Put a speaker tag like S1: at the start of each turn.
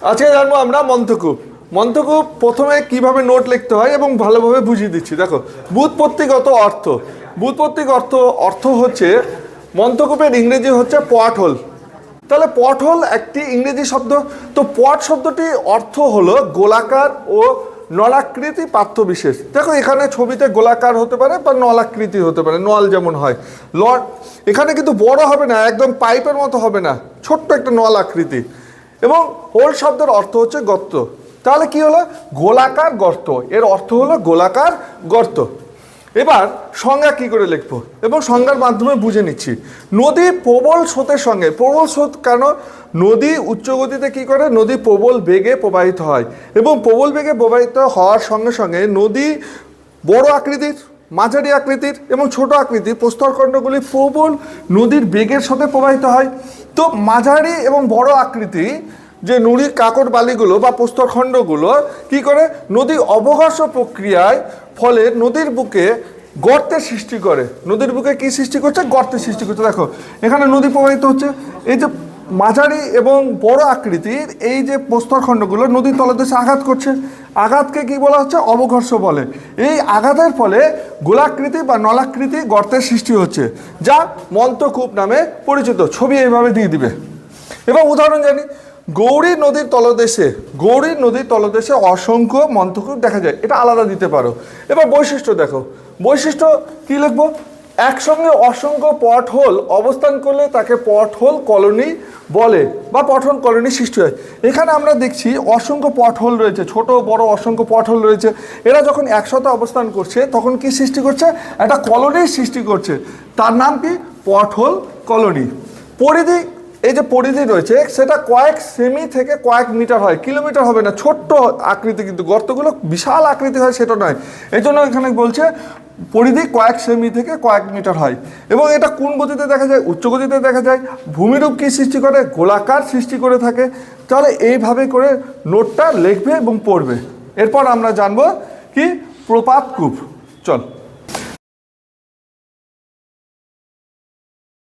S1: আজকে জানব আমরা মন্থকূপ মন্থকূপ প্রথমে কীভাবে নোট লিখতে হয় এবং ভালোভাবে বুঝিয়ে দিচ্ছি। দেখো বুৎপত্তিগত অর্থ। বুৎপত্তিক অর্থ অর্থ হচ্ছে মন্থকূপের ইংরেজি হচ্ছে পট হোল তাহলে পট হোল একটি ইংরেজি শব্দ। তো পট শব্দটি অর্থ হলো গোলাকার ও নলাকৃতি পাত্র বিশেষ দেখো, এখানে ছবিতে গোলাকার হতে পারে বা নলাকৃতি হতে পারে, নল যেমন হয়। ল এখানে কিন্তু বড় হবে না, একদম পাইপের মতো হবে না। ছোট্ট একটা নল আকৃতি এবং হোল শব্দের অর্থ হচ্ছে গর্ত। তাহলে কি হলো? গোলাকার গর্ত। এর অর্থ হলো গোলাকার গর্ত। এবার সংজ্ঞা কি করে লিখব? এবং সংজ্ঞার মাধ্যমে বুঝে নিচ্ছি। নদী প্রবল স্রোতের সঙ্গে, প্রবল স্রোত কেন? নদী উচ্চগতিতে কি করে? নদী প্রবল বেগে প্রবাহিত হয়। এবং প্রবল বেগে প্রবাহিত হওয়ার সঙ্গে সঙ্গে নদী বড় আকৃতির। মাঝারি আকৃতির এবং ছোট আকৃতির প্রস্তরখণ্ডগুলি প্রবল নদীর বেগের সাথে প্রবাহিত হয়। তো মাঝারি এবং বড় আকৃতি যে নুড়ির কাকড় বালিগুলো বা প্রস্তরখণ্ডগুলো কি করে? নদী অবঘর্ষ প্রক্রিয়ায় ফলে নদীর বুকে গর্তের সৃষ্টি করে। নদীর বুকে কি সৃষ্টি করছে? গর্তের সৃষ্টি করছে। দেখো, এখানে নদী প্রবাহিত হচ্ছে। এই যে মাঝারি এবং বড় আকৃতির এই যে প্রস্তরখণ্ডগুলো নদীর তলদেশে আঘাত করছে। আঘাতকে কি বলা হচ্ছে? অবঘর্ষ বলে। এই আঘাতের ফলে গোলাকৃতি বা নলাকৃতি গর্তের সৃষ্টি হচ্ছে, যা মন্ত্রকূপ নামে পরিচিত। ছবি এইভাবে দিয়ে দিবে। এবং উদাহরণ জানি। গৌরী নদীর তলদেশে, গৌরী নদীর তলদেশে অসংখ্য মন্ত্রকূপ দেখা যায়। এটা আলাদা দিতে পারো। এবার বৈশিষ্ট্য দেখো। বৈশিষ্ট্য কি লিখব? একসঙ্গে অসংখ্য পট হোল অবস্থান করলে তাকে পট হোল কলোনি বলে বা পটহোল কলোনি সৃষ্টি হয়। এখানে আমরা দেখছি অসংখ্য পট হোল রয়েছে, ছোট, বড় অসংখ্য পট হোল রয়েছে। এরা যখন একসাথে অবস্থান করছে, তখন কি সৃষ্টি করছে? একটা কলোনির সৃষ্টি করছে। তার নাম কি? Pothole colony. পরিধি এই যে পরিধি রয়েছে, সেটা কয়েক সেমি থেকে কয়েক মিটার হয়, কিলোমিটার হবে না, ছোট্ট আকৃতি কিন্তু, গর্তগুলো বিশাল আকৃতি হয়, সেটা নয়। এই জন্য এখানে বলছে, পরিধি কয়েক সেমি থেকে কয়েক মিটার হয়। এবং এটা কোন গতিতে দেখা যায়? উচ্চ গতিতে দেখা যায়। ভূমিরূপ কি সৃষ্টি করে? গোলাকার সৃষ্টি করে থাকে। তাহলে এইভাবে করে নোটটা লিখবে এবং পড়বে। এরপর আমরা জানব কি? প্রপাতকূপ চল।